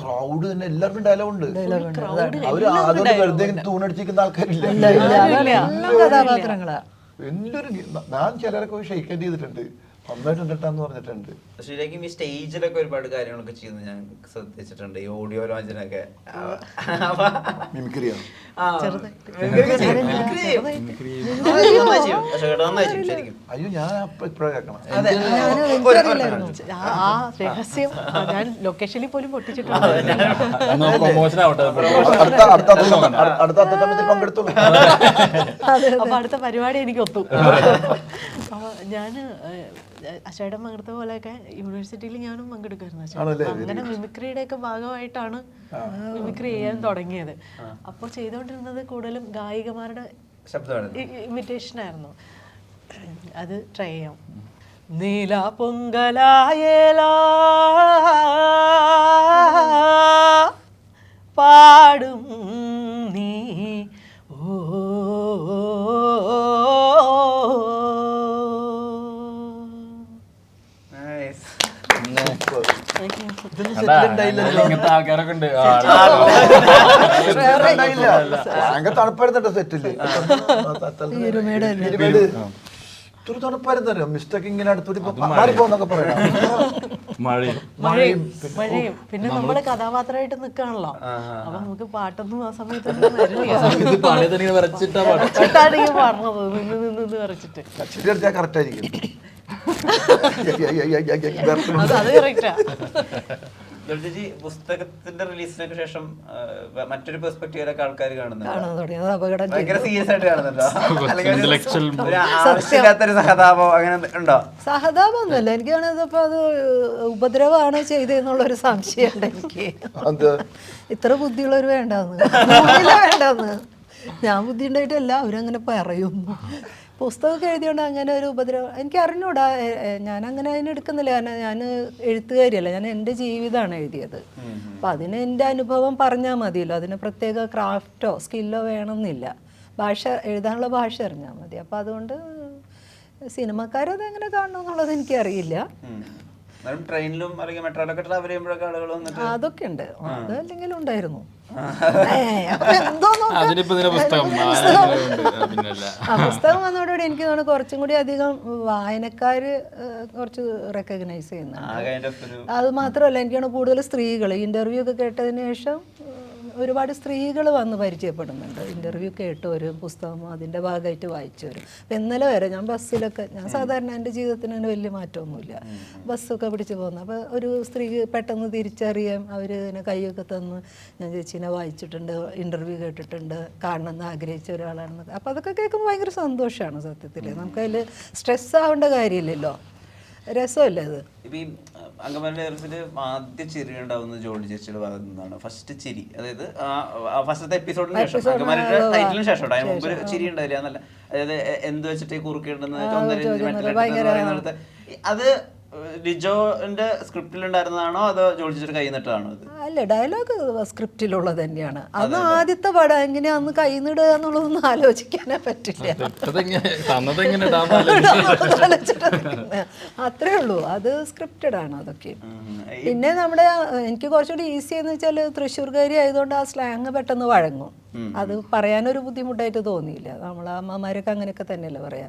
Crowd തന്നെ എല്ലാവർക്കും dialogue ഉണ്ട്. അവർ അതുകൊണ്ട് വെറുതെ തൂണടിച്ചിരിക്കുന്ന ആൾക്കാരില്ല. എല്ലാവരും ഞാൻ ചിലരൊക്കെ പോയി ഷെയ്ക്കൻഡ് ചെയ്തിട്ടുണ്ട്. ഉണ്ടെന്ന് പറഞ്ഞിട്ടുണ്ട്. ശരിക്കും ഈ സ്റ്റേജിലൊക്കെ ഒരുപാട് കാര്യങ്ങളൊക്കെ ചെയ്യുന്നത് ഞാൻ ശ്രദ്ധിച്ചിട്ടുണ്ട്. ഈ ഓഡിയോ ലോഞ്ചിനൊക്കെ. മിമിക്രിയോ? അയ്യോ ഞാൻ ആ രഹസ്യം. ഞാൻ ലൊക്കേഷനിൽ പോലും പൊട്ടിച്ചിട്ടുണ്ട്. പ്രൊമോഷൻ ആവട്ടെ. അടുത്ത അടുത്ത അത്തം- അടുത്ത അത്തത്തമ്മത്തിൽ പങ്കെടുത്തോളൂ അപ്പൊ അടുത്ത പരിപാടി എനിക്ക് ഒത്തു. അപ്പൊ ഞാൻ അശയുടെ പങ്കെടുത്ത പോലെയൊക്കെ യൂണിവേഴ്സിറ്റിയിൽ ഞാനും പങ്കെടുക്കുമായിരുന്നു. അങ്ങനെ മിമിക്രിയുടെ ഒക്കെ ഭാഗമായിട്ടാണ് മിമിക്രി ചെയ്യാൻ തുടങ്ങിയത്. അപ്പോൾ ചെയ്തുകൊണ്ടിരുന്നത് കൂടുതലും ഗായികമാരുടെ ഇമിറ്റേഷൻ ആയിരുന്നു. അത് ട്രൈ ചെയ്യാം. നീല പൊങ്കലായേലാ പാടും നീ ഓ ഇങ്ങനത്തെ ആൾക്കാരൊക്കെ ഉണ്ട്. ഭയങ്കര തണുപ്പായിരുന്നട്ടോ സെറ്റിൽ. ഇരുമേട് ഇത്ര തണുപ്പായിരുന്നല്ലോ മിസ്റ്റേക്ക് ഇങ്ങനെ അടുത്തോട്ട് മാറിപ്പോന്നൊക്കെ പറയാം മഴയും മഴയും പിന്നെ നമ്മൾ കഥാപാത്രമായിട്ട് നിൽക്കാണല്ലോ അപ്പൊ നമുക്ക് പാട്ടൊന്നും ആ സമയത്തൊന്നും വരില്ല. ഇത് പണി തന്നെ വരച്ചിട്ടാ പാട്ട്. എന്നിട്ടാണ് ഈ പറഞ്ഞത് നിന്ന് നിന്ന് നിന്ന് വരച്ചിട്ട്. കറക്റ്റ് ആയിരിക്കും. അത് അത് കറക്റ്റാ ചേച്ചി പുസ്തകത്തിന്റെ റിലീസിനൊക്കെ ശേഷം മറ്റൊരു പെർസ്പെക്റ്റീവിലൊക്കെ ആൾക്കാർ കാണുന്നുണ്ട്. ഭയങ്കര സീരിയസ് ആയിട്ട് കാണുന്നുണ്ടോ? ഒരു- ഒരു ആവശ്യമില്ലാത്തൊരു സഹതാപോ അങ്ങനെ ഉണ്ടോ? സഹതാപമൊന്നുമല്ല. എനിക്ക് ഇപ്പൊ അത് ഉപദ്രവമാണ് ചെയ്തതെന്നുള്ളൊരു സംശയമുണ്ട് എനിക്ക്. ഇത്ര ബുദ്ധിയുള്ളവർ വേണ്ടെന്ന്. വേണ്ടെന്ന്. ഞാൻ ബുദ്ധി ഉണ്ടായിട്ടല്ല അവരങ്ങനെ പറയുന്നു പുസ്തകമൊക്കെ എഴുതിയോണ്ട് അങ്ങനെ ഒരു ഉപദ്രവം. എനിക്ക് അറിഞ്ഞൂടാ ഞാൻ അങ്ങനെ അതിന് എടുക്കുന്നില്ല. കാരണം ഞാൻ എഴുത്തുകാരിയല്ല. ഞാൻ എന്റെ ജീവിതമാണ് എഴുതിയത്. അപ്പം അതിന് എന്റെ അനുഭവം പറഞ്ഞാൽ മതിയല്ലോ. അതിന് പ്രത്യേക ക്രാഫ്റ്റോ സ്കില്ലോ വേണമെന്നില്ല. ഭാഷ എഴുതാനുള്ള ഭാഷ അറിഞ്ഞാൽ മതി. അപ്പം അതുകൊണ്ട് സിനിമക്കാരത് എങ്ങനെ കാണണമെന്നുള്ളത് എനിക്കറിയില്ല. എന്നാലും ട്രെയിനിലും അല്ലെങ്കിൽ മെട്രോയിലൊക്കെ ട്രാവൽ ചെയ്യുമ്പോഴൊക്കെ ആളുകൾ വന്നിട്ട് അതൊക്കെ ഉണ്ട്. അത് അല്ലെങ്കിൽ ഉണ്ടായിരുന്നു. പുസ്തകം ആരെങ്കിലും പിന്നല്ല. ആ പുസ്തകം വന്നതോടുകൂടി എനിക്ക് തോന്നുന്നു കുറച്ചും കൂടി അധികം വായനക്കാര് കുറച്ച് റെക്കഗ്നൈസ് ചെയ്യുന്നുണ്ട്. അത് മാത്രമല്ല എനിക്കാണ് കൂടുതൽ സ്ത്രീകൾ ഇന്റർവ്യൂ ഒക്കെ കേട്ടതിന് ശേഷം ഒരുപാട് സ്ത്രീകൾ വന്ന് പരിചയപ്പെടുന്നുണ്ട്. ഇന്റർവ്യൂ കേട്ടവരും പുസ്തകം അതിന്റെ ഭാഗമായിട്ട് വായിച്ചവരും അപ്പം ഇന്നലെ വരെ ഞാൻ ബസ്സിലൊക്കെ ഞാൻ സാധാരണ എന്റെ ജീവിതത്തിന് തന്നെ വലിയ മാറ്റമൊന്നുമില്ല. ബസ്സൊക്കെ പിടിച്ച് പോകുന്നു. അപ്പോൾ ഒരു സ്ത്രീ പെട്ടെന്ന് തിരിച്ചറിയാം അവർ ഇതിനെ കൈയൊക്കെ തന്ന് ഞാൻ ചേച്ചീനെ വായിച്ചിട്ടുണ്ട് ഇന്റർവ്യൂ കേട്ടിട്ടുണ്ട് കാണണമെന്ന് ആഗ്രഹിച്ച ഒരാളാണെന്ന്. അപ്പോൾ അതൊക്കെ കേൾക്കുമ്പോൾ ഭയങ്കര സന്തോഷമാണ് സത്യത്തിൽ നമുക്കതിൽ സ്ട്രെസ് ആവേണ്ട കാര്യമില്ലല്ലോ. രസമല്ലേ അത്? ഇപ്പൊ ഈ അങ്കമാലി ഡയറീസിൽ ആദ്യ ചിരി ഉണ്ടാവുന്നത് ജോളി ചേച്ചിയുടെ ഭാഗത്തു നിന്നാണ്. ഫസ്റ്റ് ചിരി. അതായത് ഫസ്റ്റത്തെ എപ്പിസോഡിന് ശേഷം. അങ്കമാലിയുടെ ടൈറ്റിലിന് ശേഷം കേട്ടോ. അതിന് മുമ്പ് ചിരി ഉണ്ടായില്ല എന്നല്ല. അതായത് എന്ത് വെച്ചിട്ട് അത് ലിജോന്റെ സ്ക്രിപ്റ്റിലുണ്ടായിരുന്നതാണോ അതോ ജോളി കൈ നിട്ടതാണോ അത് അല്ല ഡയലോഗ് സ്ക്രിപ്റ്റിലുള്ളത് തന്നെയാണ്. അത് ആദ്യത്തെ പടം എങ്ങനെയാ അന്ന് കൈ നിടുക എന്നുള്ളതൊന്നും ആലോചിക്കാനേ പറ്റില്ല. അത്രേ ഉള്ളൂ. അത് സ്ക്രിപ്റ്റഡ് ആണ് അതൊക്കെ. പിന്നെ നമ്മുടെ എനിക്ക് കുറച്ചുകൂടി ഈസി എന്ന് വെച്ചാൽ തൃശ്ശൂർകാരി ആയതുകൊണ്ട് ആ സ്ലാങ് പെട്ടെന്ന് വഴങ്ങും. അത് പറയാനൊരു ബുദ്ധിമുട്ടായിട്ട് തോന്നിയില്ല. നമ്മളെ അമ്മമാരൊക്കെ അങ്ങനെയൊക്കെ തന്നെയല്ലേ പറയാ.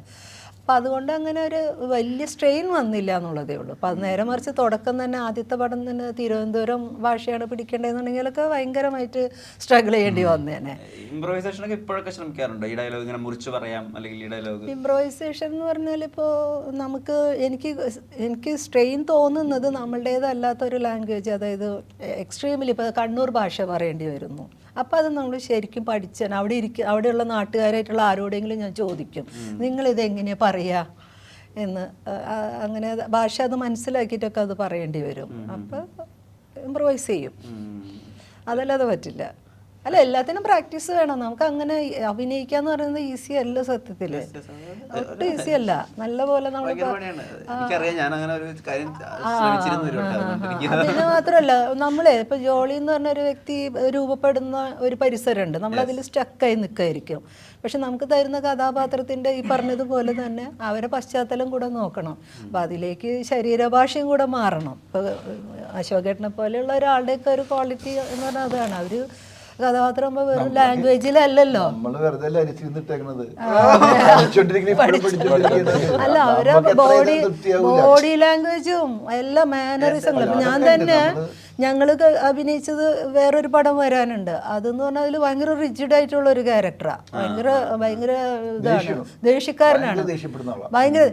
അപ്പം അതുകൊണ്ട് അങ്ങനെ ഒരു വലിയ സ്ട്രെയിൻ വന്നില്ല എന്നുള്ളതേ ഉള്ളൂ. അപ്പം അത് നേരെ മറിച്ച് തുടക്കം തന്നെ ആദ്യത്തെ പടം തന്നെ തിരുവനന്തപുരം ഭാഷയാണ് പിടിക്കേണ്ടതെന്നുണ്ടെങ്കിലൊക്കെ ഭയങ്കരമായിട്ട് സ്ട്രഗിൾ ചെയ്യേണ്ടി വന്നേനെ. ഇംപ്രവൈസേഷൻ ഒക്കെ ഇപ്പോഴൊക്കെ ശ്രമിക്കാറുണ്ട്? ഈ ഡയലോഗ് ഇങ്ങനെ മുറിച്ച് പറയാം അല്ലെങ്കിൽ ഈ ഡയലോഗ് ഇംപ്രോവൈസേഷൻ എന്ന് പറഞ്ഞാൽ ഇപ്പോൾ നമുക്ക് എനിക്ക് എനിക്ക് സ്ട്രെയിൻ തോന്നുന്നത് നമ്മളുടേതല്ലാത്തൊരു ലാംഗ്വേജ് അതായത് എക്സ്ട്രീമിൽ ഇപ്പോൾ കണ്ണൂർ ഭാഷ പറയേണ്ടി വരുന്നു. അപ്പോൾ അത് നമ്മൾ ശരിക്കും പഠിച്ചാണ്. അവിടെ ഇരിക്കുക അവിടെയുള്ള നാട്ടുകാരായിട്ടുള്ള ആരോടെങ്കിലും ഞാൻ ചോദിക്കും. നിങ്ങളിത് എങ്ങനെയാണ് പറയുക എന്ന്. അങ്ങനെ ഭാഷ അത് മനസ്സിലാക്കിയിട്ടൊക്കെ അത് പറയേണ്ടി വരും. അപ്പോൾ ഇമ്പ്രവൈസ് ചെയ്യും. അതല്ലാതെ പറ്റില്ല. അല്ല എല്ലാത്തിനും പ്രാക്ടീസ് വേണം. നമുക്ക് അങ്ങനെ അഭിനയിക്കാന്ന് പറയുന്നത് ഈസി അല്ല സത്യത്തിൽ ഒട്ടും ഈസി അല്ല. നല്ല പോലെ നമ്മൾ അതിന് മാത്രമല്ല നമ്മളെ ഇപ്പൊ ജോളി എന്ന് പറഞ്ഞ ഒരു വ്യക്തി രൂപപ്പെടുന്ന ഒരു പരിസരമുണ്ട്. നമ്മൾ അതിൽ സ്റ്റക്കായി നിൽക്കായിരിക്കും പക്ഷെ നമുക്ക് തരുന്ന കഥാപാത്രത്തിന്റെ ഈ പറഞ്ഞതുപോലെ തന്നെ അവരെ പശ്ചാത്തലം കൂടെ നോക്കണം. അപ്പൊ അതിലേക്ക് ശരീരഭാഷയും കൂടെ മാറണം. ഇപ്പൊ അശോകേട്ടനെ പോലെയുള്ള ഒരാളുടെയൊക്കെ ഒരു ക്വാളിറ്റി എന്ന് പറഞ്ഞാൽ അതാണ്. അവർ കഥാപാത്രം വെറും ലാംഗ്വേജിലല്ലല്ലോ അല്ല അവരെ ബോഡി ബോഡി ലാംഗ്വേജും എല്ലാ മാനറിസങ്ങളും ഞാൻ തന്നെ ഞങ്ങൾ അഭിനയിച്ചത് വേറൊരു പടം വരാനുണ്ട്. അതെന്ന് പറഞ്ഞാൽ അതിൽ ഭയങ്കര റിജിഡ് ആയിട്ടുള്ള ഒരു ക്യാരക്ടറാണ് ഭയങ്കര ഭയങ്കര ഇതാണ്. ദേഷ്യക്കാരനാണ്. ഭയങ്കര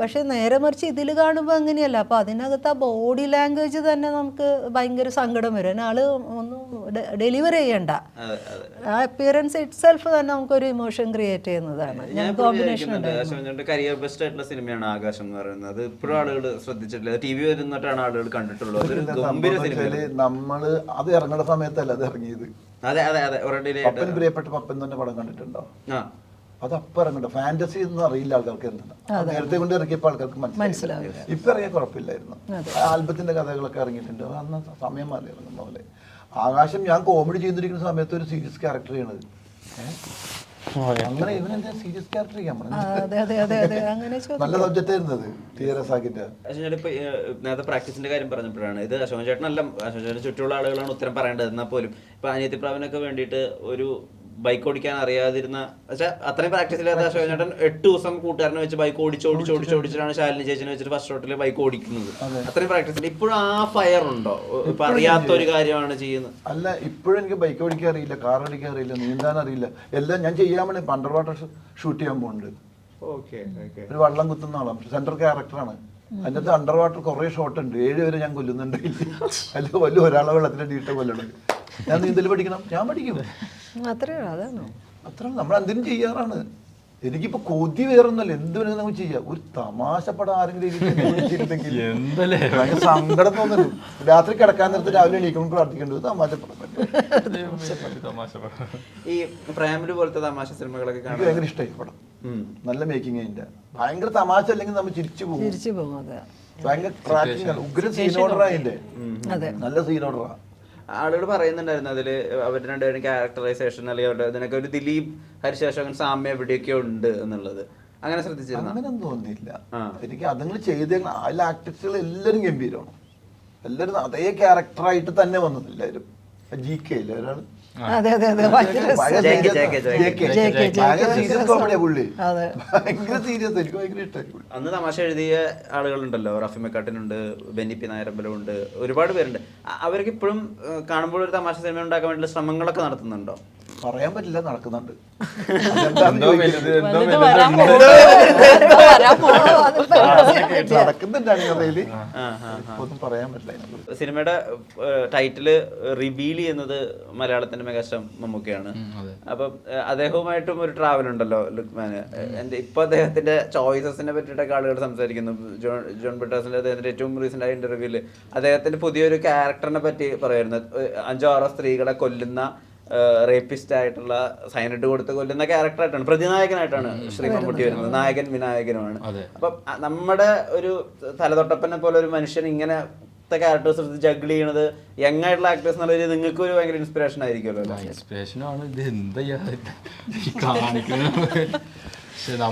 പക്ഷെ നേരെ മറിച്ച് ഇതിൽ കാണുമ്പോൾ അങ്ങനെയല്ല. അപ്പൊ അതിനകത്ത് ആ ബോഡി ലാംഗ്വേജ് തന്നെ നമുക്ക് ഭയങ്കര സങ്കടം വരും. ആൾ ഒന്നും ഡെലിവർ ചെയ്യണ്ട. ആ അപ്പിയറൻസ് ഇറ്റ് സെൽഫ് തന്നെ നമുക്കൊരു ഇമോഷൻ ക്രിയേറ്റ് ചെയ്യുന്നതാണ്. ഞാൻ കോമ്പിനേഷൻ കരിയർ ബെസ്റ്റ് ആയിട്ടുള്ള സിനിമയാണ് ആകാശം എന്ന് പറയുന്നത്. ഇപ്പോഴും ആളുകൾ ശ്രദ്ധിച്ചിട്ടില്ല. ടി വി വരുന്നിട്ടാണ് ആളുകൾ കണ്ടിട്ടുള്ളത്. ഗംഭീര സിനിമ നമ്മൾ അത് ഇറങ്ങുന്ന സമയത്തല്ല അത് ഇറങ്ങിയത്? അതെ അതെ അതെ. പ്രിയപ്പെട്ട പപ്പൻ തന്നെ പടം കണ്ടിട്ടുണ്ടോ? ആ. അത് അപ്പൊ ഇറങ്ങണ്ട ഫാന്റസി ഒന്നും അറിയില്ല ആൾക്കാർക്ക് എന്താണ് അത്. നേരത്തെ കൊണ്ട് ഇറക്കിയപ്പോൾ ആൾക്കാർക്ക് മനസ്സിലായി ഇപ്പൊ ഇറങ്ങിയ കുഴപ്പമില്ലായിരുന്നു. ആൽബത്തിന്റെ കഥകളൊക്കെ ഇറങ്ങിയിട്ടുണ്ട്. അന്ന് സമയം മാറി ഇറങ്ങുന്ന പോലെ. ആകാശം ഞാൻ കോമഡി ചെയ്തിരിക്കുന്ന സമയത്ത് ഒരു സീരിയസ് ക്യാരക്ടർ ചെയ്യണത്? അങ്ങനെ ഇവൻ എന്താ സീരിയസ് ക്യാരക്ടർ ചെയ്യാൻ അതെ അതെ അതെ അതെ. അങ്ങനെ ചോദിച്ചു നല്ല സബ്ജക്റ്റ് ആയിരുന്നു അത് തിയറസ് ആക്കിട്ട് ഇപ്പൊ നേരത്തെ പ്രാക്ടീസിന്റെ കാര്യം പറഞ്ഞപ്പോഴാണ്. ഇത് അശോകൻ ചേട്ടനല്ല അശോകൻ ചേട്ടന് ചുറ്റുമുള്ള ആളുകളാണ് ഉത്തരം പറയേണ്ടത്. എന്നാൽ പോലും ഇപ്പൊ അനിയത്തി പ്രാവിനൊക്കെ വേണ്ടിയിട്ട് ഒരു ബൈക്ക് ഓടിക്കാൻ അറിയാതിരുന്ന വെച്ചാൽ അത്രയും പ്രാക്ടീസ് ഇല്ലാത്ത അശോകൻ ചേട്ടൻ എട്ട് ദിവസം കൂട്ടുകാരനെ വെച്ച് ബൈക്ക് ഓടിച്ച് ഓടിച്ച് ഓടിച്ച് ഓടിച്ചിട്ടാണ് ശാലിനി ചേച്ചിനെ വെച്ചിട്ട് ഫസ്റ്റ് ഷോട്ടിൽ ബൈക്ക് ഓടിക്കുന്നത്. അത്രയും പ്രാക്ടീസ് ഇല്ല. ഇപ്പോഴും ആ ഫയർ ഉണ്ടോ? ഇപ്പൊ അറിയാത്ത ഒരു കാര്യമാണ് ചെയ്യുന്നത്. അല്ല ഇപ്പോഴും എനിക്ക് ബൈക്ക് ഓടിക്കാൻ അറിയില്ല കാർ ഓടിക്കാൻ അറിയില്ല നീന്താൻ അറിയില്ല. എല്ലാം ഞാൻ ചെയ്യാൻ വേണ്ടി അണ്ടർ വാട്ടർ ഷൂട്ട് ചെയ്യാൻ പോകുന്നുണ്ട് ഓക്കെ ഓക്കെ ഒരു വള്ളം കുത്തുന്ന ആളാണ് സെന്റർ ക്യാരക്ടറാണ് അതിനകത്ത് അണ്ടർ വാട്ടർ കുറേ ഷോട്ട് ഉണ്ട്. ഏഴ് വരെ ഞാൻ കൊല്ലുന്നുണ്ട്. അതിൽ വലിയ ഒരാളെ വെള്ളത്തിന്റെ ഡീട്ട കൊല്ലണം ഞാൻ നീന്തൽ പഠിക്കണം? ഞാൻ പഠിക്കും. അത്രേ അതാണ്. അത്ര നമ്മൾ എന്തിനും ചെയ്യാറാണ്. എനിക്കിപ്പോ കൊതി വേറൊന്നല്ല എന്ത് വേണമെങ്കിലും നമുക്ക് ചെയ്യാം. ഒരു തമാശ പടം ആരെങ്കിലും സങ്കടം തോന്നുന്നു രാത്രി കിടക്കാൻ നേരത്തെ രാവിലെ എണീക്കുമ്പോൾ പ്രാർത്ഥിക്കേണ്ടത് തമാശ പടം തന്നെ. തമാശ പറ. ഈ പ്രേമൽ പോലത്തെ തമാശ സിനിമകളൊക്കെ എനിക്ക് ഭയങ്കര ഇഷ്ടമായി പടം. നല്ല മേക്കിംഗ് അതിന്റെ. ഭയങ്കര തമാശ അല്ലെങ്കിൽ നമ്മൾ ചിരിച്ചു പോകും. തിരിച്ചു പോകും അതെ. ഭയങ്കര ഉഗ്ര സീൻ ഓർഡർ അതിന്റെ അതെ. നല്ല സീൻ ഓർഡറാ ആളുകൾ പറയുന്നുണ്ടായിരുന്നു അതിൽ അവരുടെ രണ്ടുപേരും ക്യാരക്ടറൈസേഷൻ അല്ലെങ്കിൽ അവരുടെ ഇതിനൊക്കെ ഒരു ദിലീപ് ഹരിശേഷൻ സാമ്യം എവിടെയൊക്കെ ഉണ്ട് എന്നുള്ളത്. അങ്ങനെ ശ്രദ്ധിച്ചിരുന്നു? അങ്ങനെയൊന്നും തോന്നിയില്ല. എനിക്ക് അതങ്ങൾ ചെയ്ത അതിലെ ആക്ടേഴ്സുകൾ എല്ലാവരും ഗംഭീരമാണ്. എല്ലാവരും അതേ ക്യാരക്ടറായിട്ട് തന്നെ വന്നത് എല്ലാവരും. ജി കെ ഇല്ലേ ഒരാൾ അതെ അതെ അതെ. അന്ന് തമാശ എഴുതിയ ആളുകളുണ്ടല്ലോ. റഫി മെക്കാട്ടിനുണ്ട് ബെന്നി പി നായരമ്പലം ഉണ്ട് ഒരുപാട് പേരുണ്ട്. അവർക്ക് ഇപ്പോഴും കാണുമ്പോൾ ഒരു തമാശ സിനിമ ഉണ്ടാക്കാൻ വേണ്ടിയുള്ള ശ്രമങ്ങളൊക്കെ നടത്തുന്നുണ്ടോ? പറയാൻ പറ്റില്ല നടക്കുന്നുണ്ട്. ഒന്നും പറയാൻ പറ്റില്ല. സിനിമയുടെ ടൈറ്റിൽ റിവീൽ ചെയ്യുന്നത് മലയാളത്തിന്റെ മെഗാസ്റ്റാർ മമ്മൂക്കയാണ്. അപ്പം അദ്ദേഹവുമായിട്ടും ഒരു ട്രാവൽ ഉണ്ടല്ലോ ലുക്മാന് എന്റെ ഇപ്പൊ അദ്ദേഹത്തിന്റെ ചോയ്സസിനെ പറ്റിയിട്ടൊക്കെ ആളുകൾ സംസാരിക്കുന്നു. ജോൺ ജോൺ ബിട്ടാസിന്റെ അദ്ദേഹത്തിന്റെ ഏറ്റവും റീസെന്റ് ആയ ഇന്റർവ്യൂൽ അദ്ദേഹത്തിന്റെ പുതിയൊരു ക്യാരക്ടറിനെ പറ്റി പറയുന്നത് അഞ്ചോ ആറോ സ്ത്രീകളെ കൊല്ലുന്ന റേപ്പിസ്റ്റ് ആയിട്ടുള്ള സൈനിട്ട് കൊടുത്ത് കൊല്ലുന്ന ക്യാരക്ടറായിട്ടാണ് പ്രതിനായകനായിട്ടാണ് ശ്രീ മമ്മൂട്ടി വരുന്നത്. നായകൻ വിനായകനുമാണ്. അപ്പൊ നമ്മുടെ ഒരു തലതൊട്ടപ്പനെ പോലെ ഒരു മനുഷ്യൻ ഇങ്ങനെ ക്യാരക്ടേഴ്സ് എടുത്ത് ജഗിൾ ചെയ്യണത് യങ് ആയിട്ടുള്ള ആക്ടേഴ്സ് എന്നുള്ള നിങ്ങൾക്ക് ഒരു ഭയങ്കര ഇൻസ്പിറേഷൻ ആയിരിക്കുമല്ലോ ആണ്. ഇത് എന്താ